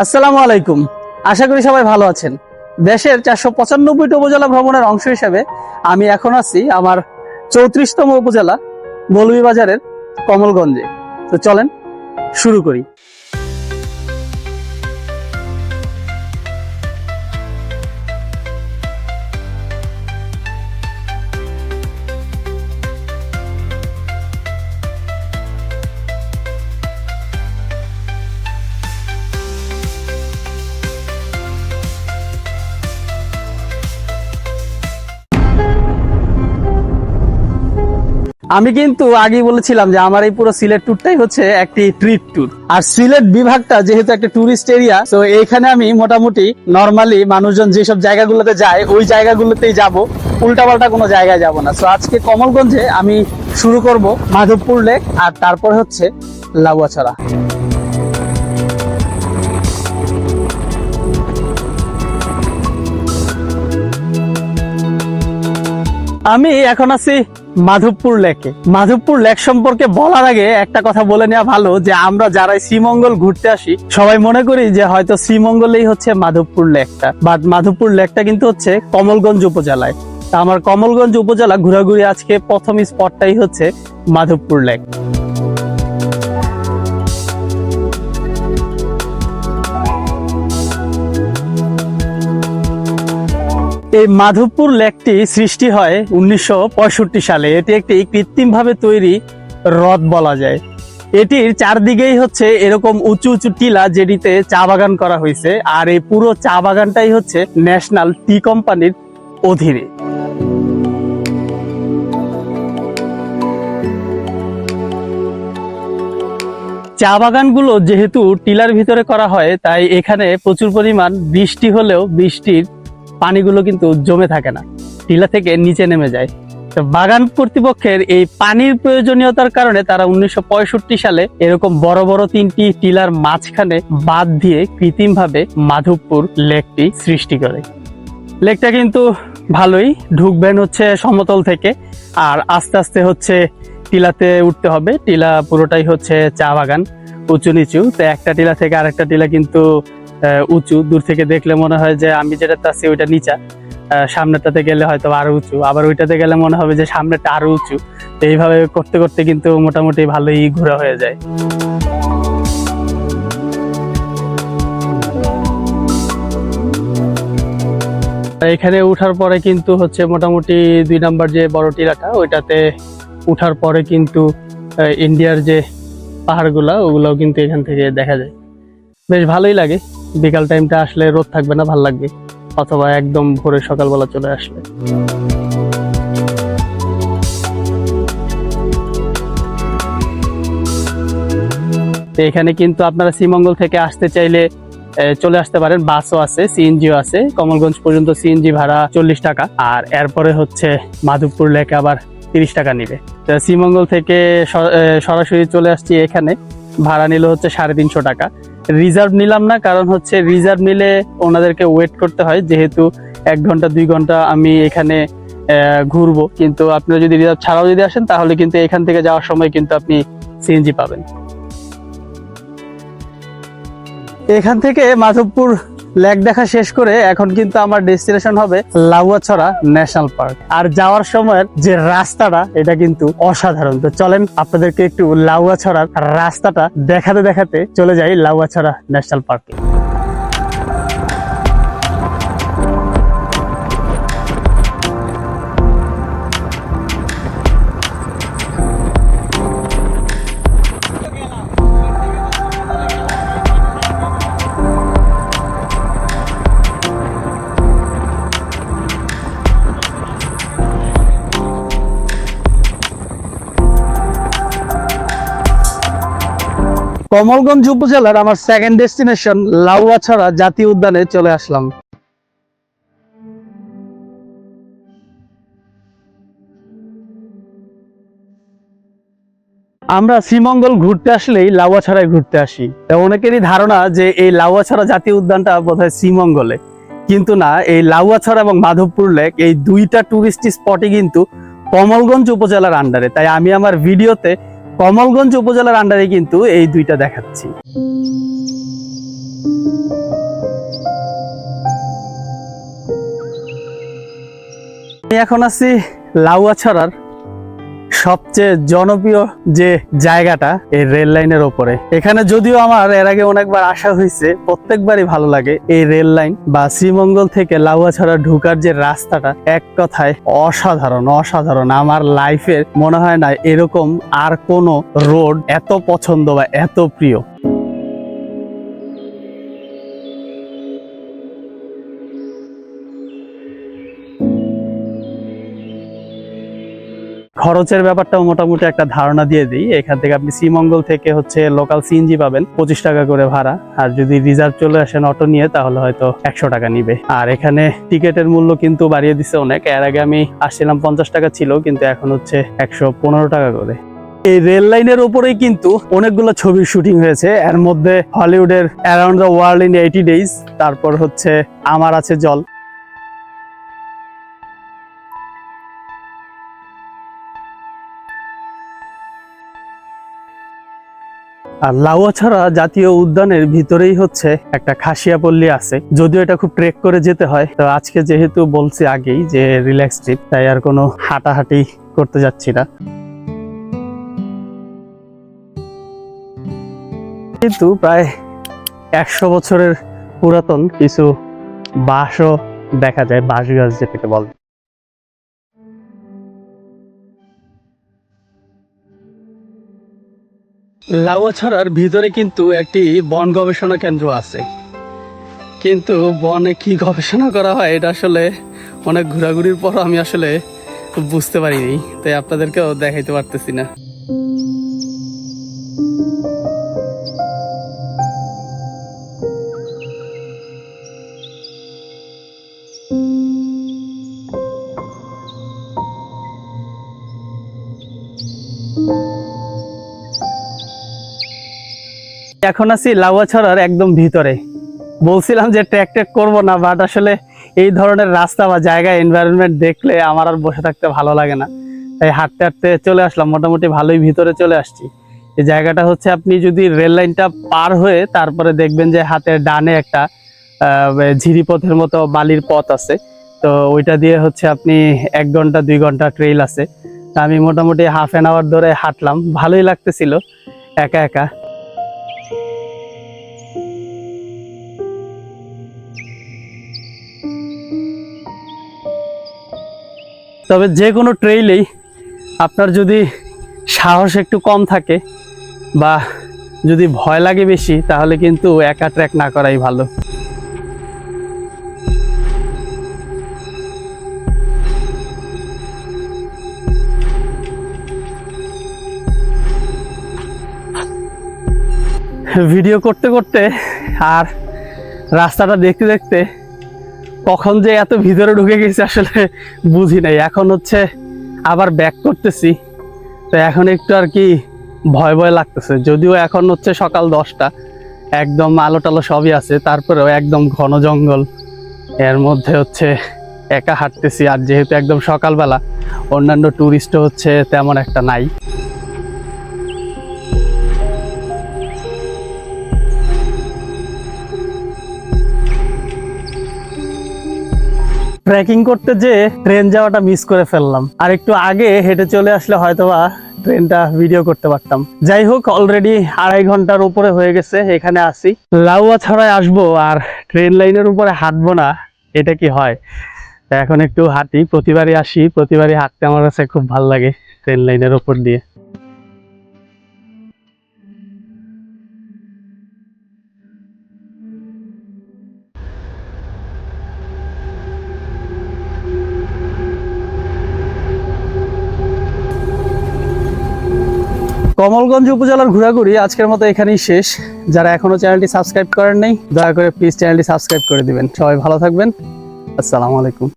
আসসালামু আলাইকুম। আশা করি সবাই ভালো আছেন। দেশের চারশো পঁচানব্বইটি উপজেলা ভ্রমণের অংশ হিসেবে আমি এখন আছি আমার চৌত্রিশতম উপজেলা মৌলভীবাজারের কমলগঞ্জে। তো চলেন, শুরু করি। আমি কিন্তু আগেই বলেছিলাম যে আমার এই পুরো সিলেট ট্যুরটাই হচ্ছে একটি ট্রিপ ট্যুর আর সিলেট বিভাগটা যেহেতু একটা টুরিস্ট এরিয়া তো এইখানে আমি মোটামুটি নর্মালি মানুষজন যেসব জায়গাগুলোতে যায়, ওই জায়গাগুলোতেই যাব। উল্টাপাল্টা কোনো জায়গায় যাব না। তো আজকে কমলগঞ্জে আমি শুরু করব মাধবপুর লেক আর তারপর হচ্ছে লাউয়াছড়া। আমি এখন আছি মাধবপুর লেকে। মাধবপুর লেক সম্পর্কে বলার আগে একটা কথা বলে নেওয়া ভালো যে আমরা যারাই শ্রীমঙ্গল ঘুরতে আসি, সবাই মনে করি যে হয়তো শ্রীমঙ্গলেই হচ্ছে মাধবপুর লেকটা। বা মাধবপুর লেকটা কিন্তু হচ্ছে কমলগঞ্জ উপজেলায়। তা আমার কমলগঞ্জ উপজেলা ঘোরাঘুরি আজকে প্রথম স্পটটাই হচ্ছে মাধবপুর লেক। এই মাধবপুর লেকটি সৃষ্টি হয় উনিশশো পঁয়ষট্টি সালে। এটি একটি কৃত্রিমভাবে তৈরি হ্রদ বলা যায়। এটির চারদিকেই হচ্ছে এরকম উঁচু উঁচু টিলা যেটিতে চা বাগান করা হয়েছে, আর এই পুরো চা বাগানটাই হচ্ছে ন্যাশনাল টি কোম্পানির অধীনে। চা বাগানগুলো যেহেতু টিলার ভিতরে করা হয়, তাই এখানে প্রচুর পরিমাণ বৃষ্টি হলেও বৃষ্টির পানিগুলো কিন্তু জমে থাকে না। টিলা থেকে নিচে নেমে যায়। তো বাগান কর্তৃপক্ষের এই পানির প্রয়োজনীয়তার কারণে তারা উনিশশো পঁয়ষট্টি সালে এরকম বড় বড় তিনটি টিলার মাঝখানে বাদ দিয়ে কৃত্রিমভাবে মাধবপুর লেকটি সৃষ্টি করে। লেকটা কিন্তু ভালোই ঢুকবেন হচ্ছে সমতল থেকে, আর আস্তে আস্তে হচ্ছে টিলাতে উঠতে হবে। টিলা পুরোটাই হচ্ছে চা বাগান, উঁচু নিচু। তো একটা টিলা থেকে আরেকটা টিলা কিন্তু উঁচু। দূর থেকে দেখলে মনে হয় যে আমি যেটাতে আছি ওইটা নিচা। আহ, সামনেরটাতে গেলে হয়তো আরও উঁচু। আবার ওইটাতে গেলে মনে হবে যে সামনেটা আরও উঁচু। তো এইভাবে করতে করতে কিন্তু মোটামুটি ভালোই ঘোরা হয়ে যায়। এখানে উঠার পরে কিন্তু হচ্ছে মোটামুটি দুই নাম্বার যে বড় টিলাটা ওইটাতে উঠার পরে কিন্তু ইন্ডিয়ার যে পাহাড়গুলা ওগুলাও কিন্তু এখান থেকে দেখা যায়। বেশ ভালোই লাগে। বিকাল টাইমটা আসলে রোদ থাকবে না, ভালো লাগবে। অথবা একদম ভোরে সকালবেলা চলে আসলে। এখানে কিন্তু আপনারা শ্রীমঙ্গল থেকে আসতে চাইলে চলে আসতে পারেন। বাসও আছে সিএনজিও আছে। কমলগঞ্জ পর্যন্ত সিএনজি ভাড়া চল্লিশ টাকা। আর এরপরে হচ্ছে মাধবপুর লেকে আবার তিরিশ টাকা নিবে। তো শ্রীমঙ্গল থেকে সরাসরি চলে আসছি এখানে। ভাড়া নিল হচ্ছে সাড়ে তিনশো টাকা। রিজার্ভ নিলাম না, কারণ হচ্ছে রিজার্ভ নিলে ওনাদেরকে ওয়েট করতে হয়, যেহেতু এক ঘণ্টা, দুই ঘণ্টা আমি এখানে ঘুরবো। কিন্তু আপনারা যদি রিজার্ভ ছাড়াও যদি আসেন, তাহলে কিন্তু এখান থেকে যাওয়ার সময় কিন্তু আপনি সিএনজি পাবেন। এখান থেকে মাধবপুর লেক দেখা শেষ করে এখন কিন্তু আমার ডেস্টিনেশন হবে লাউয়াছড়া ন্যাশনাল পার্ক। আর যাওয়ার সময়ের যে রাস্তাটা, এটা কিন্তু অসাধারণ। তো চলেন আপনাদেরকে একটু লাউয়াছড়ার রাস্তাটা দেখাতে দেখাতে চলে যাই লাউয়াছড়া ন্যাশনাল পার্কে। কমলগঞ্জ উপজেলার আমার সেকেন্ড ডেস্টিনেশন লাউয়াছড়া জাতীয় উদ্যানে চলে আসলাম। আমরা শ্রীমঙ্গল ঘুরতে আসলেই লাউয়াছড়ায় ঘুরতে আসি। অনেকেরই ধারণা যে এই লাউয়াছড়া জাতীয় উদ্যানটা বোধহয় শ্রীমঙ্গলে। কিন্তু না, এই লাউয়াছড়া এবং মাধবপুর লেক এই দুইটা টুরিস্ট স্পটই কিন্তু কমলগঞ্জ উপজেলার আন্ডারে তাই আমি আমার ভিডিওতে কমলগঞ্জ উপজেলার আন্ডারে কিন্তু এই দুইটা দেখাচ্ছি। আমি এখন আছি লাউয়াছড়ার সবচেয়ে জনপ্রিয় যে জায়গাটা এই রেল লাইনের ওপরে। এখানে যদিও আমার এর আগে অনেকবার আসা হয়েছে, প্রত্যেকবারই ভালো লাগে এই রেল লাইন বা শ্রীমঙ্গল থেকে লাউয়া লাউয়াছড়া ঢুকার যে রাস্তাটা, এক কথায় অসাধারণ অসাধারণ। আমার লাইফের মনে হয় না এরকম আর কোনো রোড এত পছন্দ বা এত প্রিয়। খরচের ব্যাপারটাও মোটামুটি একটা ধারণা দিয়ে দিই। এখান থেকে আপনি শ্রীমঙ্গল থেকে হচ্ছে লোকাল সিএনজি পাবেন, পঁচিশ টাকা করে ভাড়া। আর যদি রিজার্ভ চলে আসেন অটো নিয়ে, তাহলে হয়তো একশো টাকা নিবে। আর এখানে টিকেটের মূল্য কিন্তু বাড়িয়ে দিছে অনেক। এর আগে আমি আসছিলাম পঞ্চাশ টাকা ছিল, কিন্তু এখন হচ্ছে একশো পনেরো টাকা করে। এই রেল লাইনের উপরেই কিন্তু অনেকগুলো ছবির শুটিং হয়েছে। এর মধ্যে হলিউডের around the world in eighty days তারপর হচ্ছে আমার আছে জল। আর লাউয়াছড়া জাতীয় উদ্যানের ভিতরেই হচ্ছে একটা খাসিয়া পল্লী আছে। যদিও এটা খুব ট্রেক করে যেতে হয়, তো আজকে যেহেতু বলছি আগেই যে রিল্যাক্স ট্রিপ তাই আর কোনো হাঁটাহাঁটি করতে যাচ্ছি না। কিন্তু প্রায় একশো বছরের পুরাতন কিছু বাঁশও দেখা যায়, বাঁশ গাছ যেটাকে বলে। লাউয়াছড়ার ভিতরে কিন্তু একটি বন গবেষণা কেন্দ্র আছে। কিন্তু বনে কি গবেষণা করা হয়, এটা আসলে অনেক ঘোরাঘুরির পর আমি আসলে বুঝতে পারিনি, তাই আপনাদেরকেও দেখাইতে পারতেছি না। এখন আছি লাউয়াছড়ার একদম ভিতরে। বলছিলাম যে ট্র্যাক ট্র্যাক করব না বাট আসলে এই ধরনের রাস্তা বা জায়গা এনভায়রনমেন্ট দেখলে আমার আর বসে থাকতে ভালো লাগে না। তাই হাঁটতে হাঁটতে চলে আসলাম মোটামুটি ভালোই ভিতরে চলে আসছি। এই জায়গাটা হচ্ছে আপনি যদি রেল লাইনটা পার হয়ে তারপরে দেখবেন যে হাতের ডানে একটা আহ, ঝিরিপথের মতো বালির পথ আছে। তো ওইটা দিয়ে হচ্ছে আপনি এক ঘণ্টা দুই ঘণ্টা ট্রেইল আছে। আমি মোটামুটি হাফ অ্যান আওয়ার ধরে হাঁটলাম ভালোই লাগতেছিল একা একা। তবে যে কোনো ট্রেইলেই আপনার যদি সাহস একটু কম থাকে বা যদি ভয় লাগে বেশি, তাহলে কিন্তু একা ট্র্যাক না করাই ভালো। ভিডিও করতে করতে আর রাস্তাটা দেখতে দেখতে কখন যে এত ভিতরে ঢুকে গেছে আসলে বুঝি নাই। এখন হচ্ছে আবার ব্যাক করতেছি। তো এখন একটু আর কি ভয় ভয় লাগতেছে। যদিও এখন হচ্ছে সকাল দশটা, একদম আলো টালো সবই আছে, তারপরেও একদম ঘন জঙ্গল। এর মধ্যে হচ্ছে একা হাঁটতেছি, আর যেহেতু একদম সকালবেলা, অন্যান্য ট্যুরিস্টও হচ্ছে তেমন একটা নাই। ট্রেকিং করতে যে ট্রেন যাওয়াটা মিস করে ফেললাম। আর একটু আগে হেঁটে চলে আসলে হয়তোবা ট্রেনটা ভিডিও করতে পারতাম। যাই হোক অলরেডি আড়াই ঘণ্টার উপরে হয়ে গেছে, এখানে আসি লাউয়া ছড়ায় আসব আর ট্রেন লাইনের উপরে হাঁটবো না, এটা কি হয়? এখন একটু হাঁটি, প্রতিবারই আসি, প্রতিবারই হাঁটতে আমার কাছে খুব ভালো লাগে ট্রেন লাইনের উপর দিয়ে। কমলগঞ্জ উপজেলার ঘোরাঘুরি আজকের মতো এখানেই শেষ। যারা এখনও চ্যানেলটি সাবস্ক্রাইব করেন নাই, দয়া করে প্লিজ চ্যানেলটি সাবস্ক্রাইব করে দিবেন। সবাই ভালো থাকবেন। আসসালামু আলাইকুম।